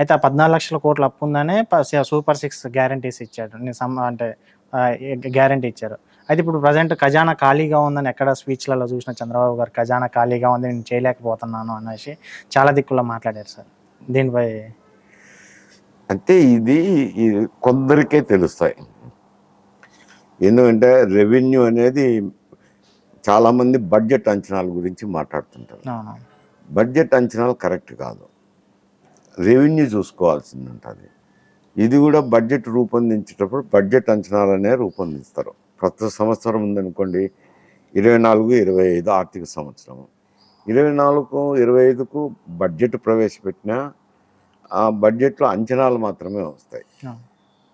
అయితే ఆ పద్నాలుగు లక్షల కోట్ల అప్పు ఉందనే సూపర్ సిక్స్ గ్యారంటీస్ ఇచ్చాడు. సమ్ అంటే గ్యారంటీ ఇచ్చారు. అయితే ఇప్పుడు ప్రజెంట్ ఖజానా ఖాళీగా ఉందని ఎక్కడ స్పీచ్లలో చూసిన చంద్రబాబు గారు ఖజానా ఖాళీగా ఉంది నేను చేయలేకపోతున్నాను అనేసి చాలా దిక్కుల్లో మాట్లాడారు సార్. దీనిపై అంటే ఇది కొందరికే తెలుస్తాయి. ఎందుకంటే రెవెన్యూ అనేది చాలామంది బడ్జెట్ అంచనాల గురించి మాట్లాడుతుంటారు. బడ్జెట్ అంచనాలు కరెక్ట్ కాదు. రెవెన్యూ చూసుకోవాల్సింది ఉంటుంది ఇది కూడా బడ్జెట్ రూపొందించేటప్పుడు బడ్జెట్ అంచనాలు అనేవి రూపొందిస్తారు. ప్రతి సంవత్సరం ఉందనుకోండి ఇరవై నాలుగు ఇరవై ఐదు ఆర్థిక సంవత్సరం. ఇరవై నాలుగు ఇరవై ఐదుకు బడ్జెట్ ప్రవేశపెట్టినా ఆ బడ్జెట్లో అంచనాలు మాత్రమే వస్తాయి.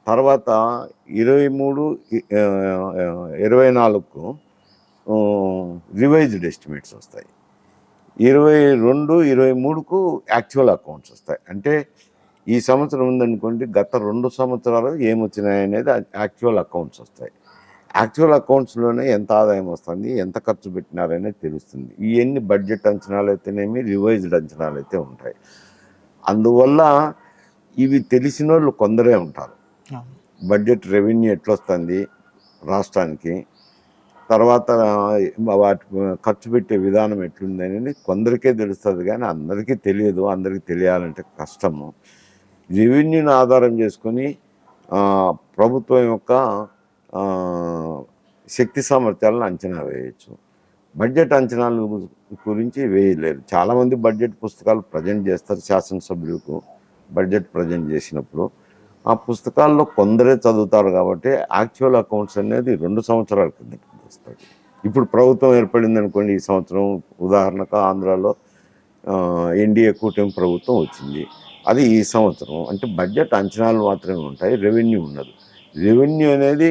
తర్వాత ఇరవై మూడు ఇరవై నాలుగుకు రివైజ్డ్ ఎస్టిమేట్స్ వస్తాయి. ఇరవై రెండు ఇరవై మూడుకు యాక్చువల్ అకౌంట్స్ వస్తాయి. అంటే ఈ సంవత్సరం ఉందనుకోండి గత రెండు సంవత్సరాలు ఏమొచ్చినాయి అనేది యాక్చువల్ అకౌంట్స్ వస్తాయి. యాక్చువల్ అకౌంట్స్లోనే ఎంత ఆదాయం వస్తుంది ఎంత ఖర్చు పెట్టినారనేది తెలుస్తుంది. ఇవన్నీ బడ్జెట్ అంచనాలు అయితేనేమి రివైజ్డ్ అంచనాలు అయితే ఉంటాయి. అందువల్ల ఇవి తెలిసిన వాళ్ళు కొందరే ఉంటారు. బడ్జెట్ రెవెన్యూ ఎట్లొస్తుంది రాష్ట్రానికి? తర్వాత వాటి ఖర్చు పెట్టే విధానం ఎట్లుందని కొందరికే తెలుస్తుంది కానీ అందరికీ తెలియదు. అందరికీ తెలియాలంటే కష్టము. రెవెన్యూని ఆధారం చేసుకొని ప్రభుత్వం యొక్క శక్తి సామర్థ్యాలను అంచనా వేయచ్చు. బడ్జెట్ అంచనాల గురించి వేయలేరు. చాలామంది బడ్జెట్ పుస్తకాలు ప్రజెంట్ చేస్తారు. శాసనసభ్యులకు బడ్జెట్ ప్రజెంట్ చేసినప్పుడు. ఆ పుస్తకాల్లో కొందరే చదువుతారు కాబట్టి యాక్చువల్ అకౌంట్స్ అనేది రెండు సంవత్సరాల కింద వస్తుంది ఇప్పుడు ప్రభుత్వం ఏర్పడింది అనుకోండి ఈ సంవత్సరం ఉదాహరణకు ఆంధ్రాలో ఎన్డీఏ కూటమి ప్రభుత్వం వచ్చింది. అది ఈ సంవత్సరం. అంటే బడ్జెట్ అంచనాలు మాత్రమే ఉంటాయి రెవెన్యూ ఉండదు. రెవెన్యూ అనేది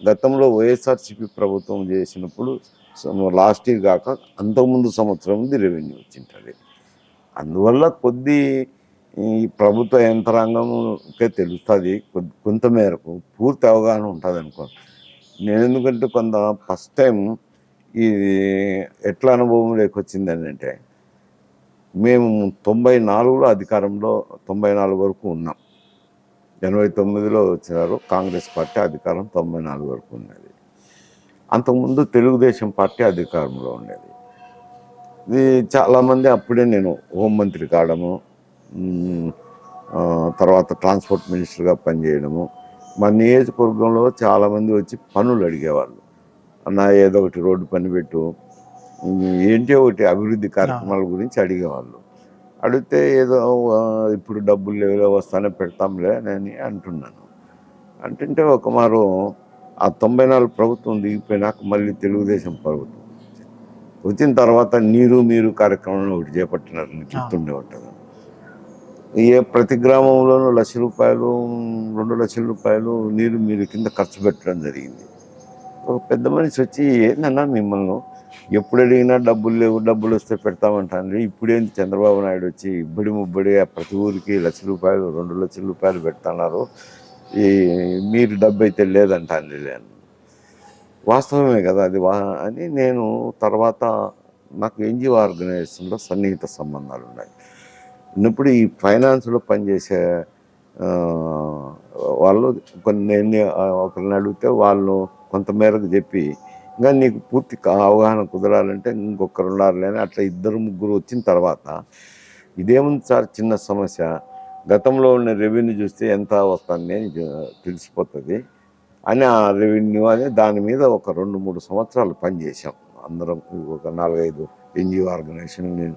గతంలో వైఎస్ఆర్సీపీ ప్రభుత్వం చేసినప్పుడు లాస్ట్ ఇయర్ కాక అంతకుముందు సంవత్సరం రెవెన్యూ వచ్చింటుంది. అందువల్ల కొద్ది ఈ ప్రభుత్వ యంత్రాంగంకే తెలుస్తుంది. కొంతమేరకు కొంత మేరకు పూర్తి అవగాహన ఉంటుంది అనుకోండి నేను ఎందుకంటే కొంత ఫస్ట్ టైం ఇది ఎట్లా అనుభవం వచ్చిందని అంటే మేము తొంభై నాలుగులో అధికారంలో తొంభై నాలుగు వరకు ఉన్నాం. ఎనభై తొమ్మిదిలో వచ్చినారు కాంగ్రెస్ పార్టీ అధికారం తొంభై నాలుగు వరకు ఉన్నది. అంతకుముందు తెలుగుదేశం పార్టీ అధికారంలో ఉండేది. ఇది చాలామంది అప్పుడే నేను హోంమంత్రి కావడము తర్వాత ట్రాన్స్పోర్ట్ మినిస్టర్గా పనిచేయడము మా నియోజకవర్గంలో చాలామంది వచ్చి పనులు అడిగేవాళ్ళు. అన్న ఏదో ఒకటి రోడ్డు పని పెట్టు ఏంటి ఒకటి అభివృద్ధి కార్యక్రమాల గురించి అడిగేవాళ్ళు. అడిగితే ఏదో ఇప్పుడు డబ్బులు లేవులే వస్తానే పెడతాంలే అని అంటున్నాను. అంటుంటే ఒక మారు ఆ తొంభై నాలుగు ప్రభుత్వం దిగిపోయినాక మళ్ళీ తెలుగుదేశం ప్రభుత్వం. వచ్చిన తర్వాత నీరు మీరు కార్యక్రమం ఒకటి చేపట్టినారు నీకు గుర్తుండే ఉంటుంది ఏ ప్రతి గ్రామంలోనూ లక్ష రూపాయలు రెండు లక్షల రూపాయలు నీరు మీరు కింద ఖర్చు పెట్టడం జరిగింది. ఒక పెద్ద మనిషి వచ్చి ఏందన్నా మిమ్మల్ని ఎప్పుడు అడిగినా డబ్బులు లేవు డబ్బులు వస్తే పెడతామంటాను ఇప్పుడేంటి చంద్రబాబు నాయుడు వచ్చి ఇబ్బడి ముబ్బడి ఆ ప్రతి ఊరికి లక్ష రూపాయలు రెండు లక్షల రూపాయలు పెడుతున్నారు. ఈ మీరు డబ్బు అయితే లేదంటాను లేను వాస్తవమే కదా అది వా అని నేను తర్వాత నాకు ఎన్జిఓ ఆర్గనైజేషన్లో సన్నిహిత సంబంధాలు ఉన్నాయి ఉన్నప్పుడు ఈ ఫైనాన్స్లో పనిచేసే వాళ్ళు కొన్ని నేను ఒకరిని అడిగితే వాళ్ళు కొంతమేరకు చెప్పి ఇంకా నీకు పూర్తి అవగాహన కుదరాలంటే ఇంకొకరు ఉండాలని అట్లా ఇద్దరు ముగ్గురు వచ్చిన తర్వాత ఇదేముంది సార్ చిన్న సమస్య? గతంలో ఉన్న రెవెన్యూ చూస్తే ఎంత వస్తుంది నేను తెలిసిపోతుంది అని ఆ రెవెన్యూ అని దాని మీద ఒక రెండు మూడు సంవత్సరాలు పనిచేసాం అందరం ఒక నాలుగైదు ఎన్జిఓ ఆర్గనైజేషన్ నేను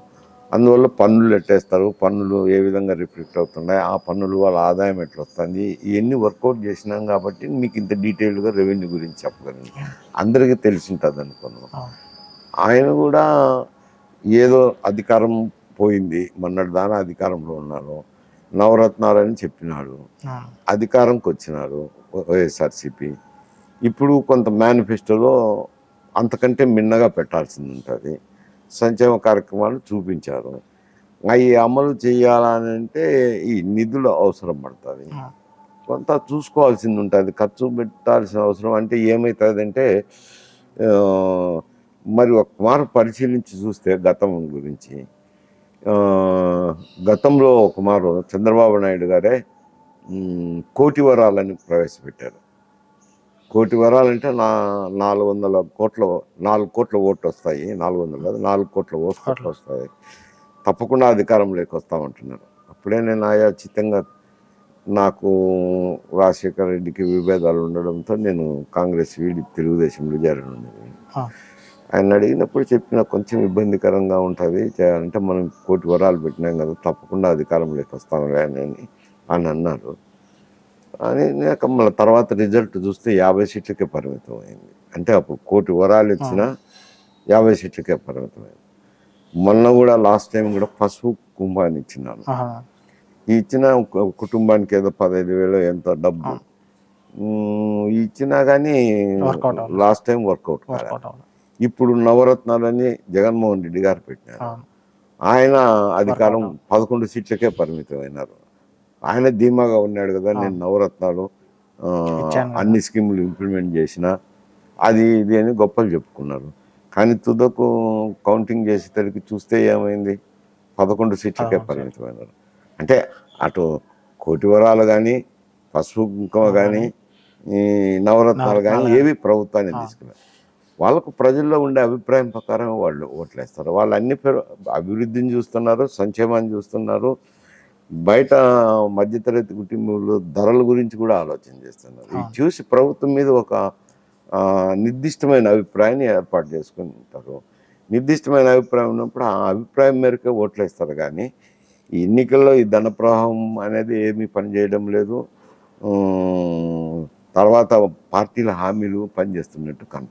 అందువల్ల పన్నులు ఎట్టేస్తారు పన్నులు ఏ విధంగా రిఫ్లెక్ట్ అవుతున్నాయి ఆ పన్నులు వాళ్ళ ఆదాయం ఎట్లా వస్తుంది ఇవన్నీ వర్కౌట్ చేసినాం కాబట్టి మీకు ఇంత డీటెయిల్డ్గా రెవెన్యూ గురించి చెప్పగలను అందరికీ తెలిసి ఉంటుంది అనుకున్నాం. ఆయన కూడా ఏదో అధికారం పోయింది మొన్నటి దానా అధికారంలో ఉన్నారు నవరత్నాలని చెప్పినాడు అవును. అధికారంకి వచ్చినారు వైఎస్ఆర్సిపి ఇప్పుడు కొంత మేనిఫెస్టోలో అంతకంటే మిన్నగా పెట్టాల్సింది ఉంటుంది సంక్షేమ కార్యక్రమాలు చూపించారు. అవి అమలు చేయాలని అంటే ఈ నిధులు అవసరం పడుతుంది. కొంత చూసుకోవాల్సింది ఉంటుంది. ఖర్చు పెట్టాల్సిన అవసరం అంటే ఏమవుతుందంటే మరి ఒక మారు పరిశీలించి చూస్తే గతం గురించి. గతంలో ఒక మారు చంద్రబాబు నాయుడు గారే కోటి వరాలని ప్రవేశపెట్టారు. కోటి వరాలంటే నా నాలుగు వందల కోట్ల నాలుగు కోట్ల ఓట్లు వస్తాయి నాలుగు వందలు కాదు నాలుగు కోట్ల ఓట్లు వస్తాయి. తప్పకుండా అధికారంలోకి వస్తామంటున్నారు అప్పుడే నేను ఆయాచితంగా నాకు రాజశేఖర రెడ్డికి విభేదాలు ఉండడంతో నేను కాంగ్రెస్ వీడి తెలుగుదేశంలో ఆ, ఆయన అడిగినప్పుడు చెప్పిన కొంచెం ఇబ్బందికరంగా ఉంటుంది. అంటే మనం కోటి వరాలు పెట్టినాం కదా తప్పకుండా అధికారంలోకి వస్తాం అని అని అన్నారు. అని నాకు మళ్ళీ తర్వాత రిజల్ట్ చూస్తే యాభై సీట్లకే పరిమితం అయింది. అంటే అప్పుడు కోటి వరాలు ఇచ్చిన యాభై సీట్లకే పరిమితం అయింది. మొన్న కూడా లాస్ట్ టైం కూడా పసుపు కుంభాన్ని ఇచ్చినాను. ఇచ్చిన కుటుంబానికి ఏదో పదహైదు వేలు ఎంతో డబ్బు. ఇచ్చినా కానీ. Last time work out. ఇప్పుడు నవరత్నాలని జగన్మోహన్ రెడ్డి గారు పెట్టినారు. ఆయన అధికారం పదకొండు సీట్లకే పరిమితం అయినారు ఆయన ధీమాగా ఉన్నాడు కదా నేను నవరత్నాలు. అన్ని స్కీములు ఇంప్లిమెంట్ చేసిన అది ఇది అని గొప్పలు చెప్పుకున్నారు కానీ తుదకు కౌంటింగ్ చేసేసరికి చూస్తే ఏమైంది పదకొండు సీట్లకే. పరిమితమైనారు అంటే అటు కోటి వరాలు కానీ పసుపు కుంకుమ కానీ ఈ నవరత్నాలు కానీ ఏవి ప్రభుత్వాన్ని. తీసుకున్నారు వాళ్ళకు ప్రజల్లో ఉండే అభిప్రాయం ప్రకారం వాళ్ళు ఓట్లేస్తారు వాళ్ళు అన్ని అభివృద్ధిని చూస్తున్నారు సంక్షేమాన్ని చూస్తున్నారు బయట మధ్యతరగతి కుటుంబాలు ధరల గురించి కూడా ఆలోచన చేస్తున్నారు. ఇది. చూసి ప్రభుత్వం మీద ఒక నిర్దిష్టమైన అభిప్రాయాన్ని ఏర్పాటు చేసుకుంటారు. నిర్దిష్టమైన అభిప్రాయం ఉన్నప్పుడు ఆ అభిప్రాయం మేరకే ఓట్లేస్తారు కానీ ఈ ఎన్నికల్లో ఈ ధన ప్రవాహం అనేది ఏమీ పనిచేయడం లేదు. తర్వాత పార్టీల హామీలు పనిచేస్తున్నట్టు కనపడుతుంది.